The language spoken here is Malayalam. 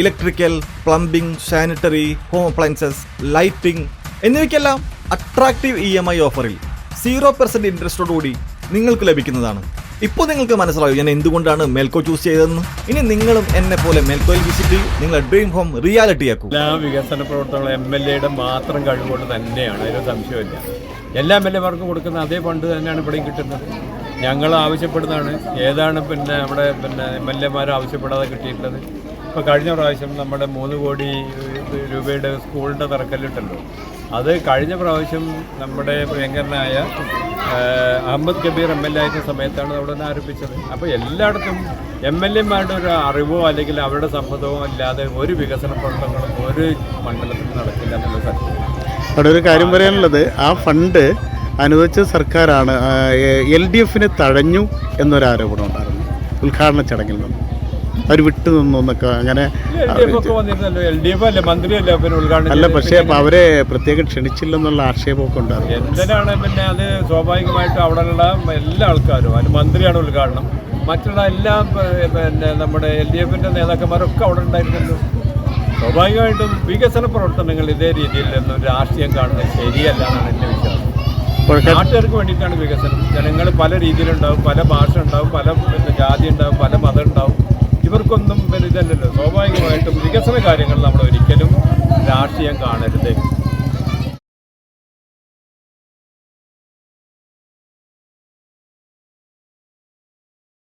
Electrical plumbing sanitary home appliances lighting എന്നിവയ്ക്കെല്ലാം attractive E M I ഓഫറിൽ സീറോ പെർസെന്റ് ഇൻട്രസ്റ്റോടുകൂടി നിങ്ങൾക്ക് ലഭിക്കുന്നതാണ്. ഇപ്പോൾ നിങ്ങൾക്ക് മനസ്സിലാവും ഞാൻ എന്തുകൊണ്ടാണ് മെൽക്കോ ചൂസ് ചെയ്തതെന്ന്? ഇനി നിങ്ങളും എന്നെ പോലെ മേൽക്കോയിൽ വിസിറ്റ് ചെയ്യും. നിങ്ങളുടെ ഡ്രീം ഹോം റിയാലിറ്റി ആക്കും. എല്ലാ വികസന പ്രവർത്തനങ്ങളും എം എൽ എയുടെ മാത്രം കഴിവുകൊണ്ട് തന്നെയാണ്. അതിന് സംശയമില്ല എല്ലാ എം എൽ എമാർക്കും കൊടുക്കുന്ന അതേ ഫണ്ട് തന്നെയാണ് ഇവിടെയും കിട്ടുന്നത്. ഞങ്ങൾ ആവശ്യപ്പെടുന്നതാണ്. ഏതാണ് പിന്നെ നമ്മുടെ പിന്നെ എം എൽ എമാർ ആവശ്യപ്പെടാതെ കിട്ടിയിട്ടുള്ളത്? ഇപ്പോൾ കഴിഞ്ഞ പ്രാവശ്യം നമ്മുടെ മൂന്ന് കോടി രൂപയുടെ സ്കൂളിന്റെ തറക്കല്ലിട്ടല്ലോ. അത് കഴിഞ്ഞ പ്രാവശ്യം നമ്മുടെ പ്രിയങ്കരനായ Ahamed Kabeer M L A ആയിരുന്ന സമയത്താണ് അവിടെ ആരംഭിച്ചത്. അപ്പോൾ എല്ലായിടത്തും എം എൽ എമാരുടെ ഒരു അറിവോ അല്ലെങ്കിൽ അവരുടെ സമ്മതമോ ഇല്ലാതെ ഒരു വികസന പ്രവർത്തനങ്ങളും ഒരു മണ്ഡലത്തിൽ നടക്കില്ല എന്നുള്ള സത്യം. അവിടെ ഒരു കാര്യം പറയാനുള്ളത് ആ ഫണ്ട് അനുവദിച്ച സർക്കാരാണ് എൽ ഡി എഫിനെ തഴഞ്ഞു എന്നൊരു ആരോപണം ഉണ്ടായിരുന്നു ഉദ്ഘാടന ചടങ്ങിൽ നിന്ന് അവർ വിട്ടു നിന്നു എന്നൊക്കെ അങ്ങനെ അല്ലേ പക്ഷെ അവരെ പ്രത്യേകം ക്ഷണിച്ചില്ലെന്നുള്ള ആക്ഷേപമൊക്കെ ഉണ്ടായിരുന്നു. എന്തിനാണ് പിന്നെ അത് സ്വാഭാവികമായിട്ടും അവിടെയുള്ള എല്ലാ ആൾക്കാരും അതിന് മന്ത്രിയാണ് ഉദ്ഘാടനം. മറ്റുള്ള എല്ലാ പിന്നെ നമ്മുടെ എൽ ഡി എഫിന്റെ നേതാക്കന്മാരൊക്കെ അവിടെ ഉണ്ടായിരുന്നല്ലോ. സ്വാഭാവികമായിട്ടും വികസന പ്രവർത്തനങ്ങൾ ഇതേ രീതിയിൽ നിന്നും രാഷ്ട്രീയം കാണുന്നത് ശരിയല്ല എന്നാണ് എന്റെ വിശ്വാസം. നാട്ടുകാർക്ക് വേണ്ടിയിട്ടാണ് വികസനം. ജനങ്ങൾ പല രീതിയിലുണ്ടാവും പല ഭാഷ ഉണ്ടാവും പല ജാതി ഉണ്ടാവും പല മതം ഉണ്ടാവും. പിന്നെ ഇതല്ലല്ലോ സ്വാഭാവികമായിട്ടും വികസന കാര്യങ്ങൾ നമ്മൾ ഒരിക്കലും രാഷ്ട്രീയം കാണരുത്.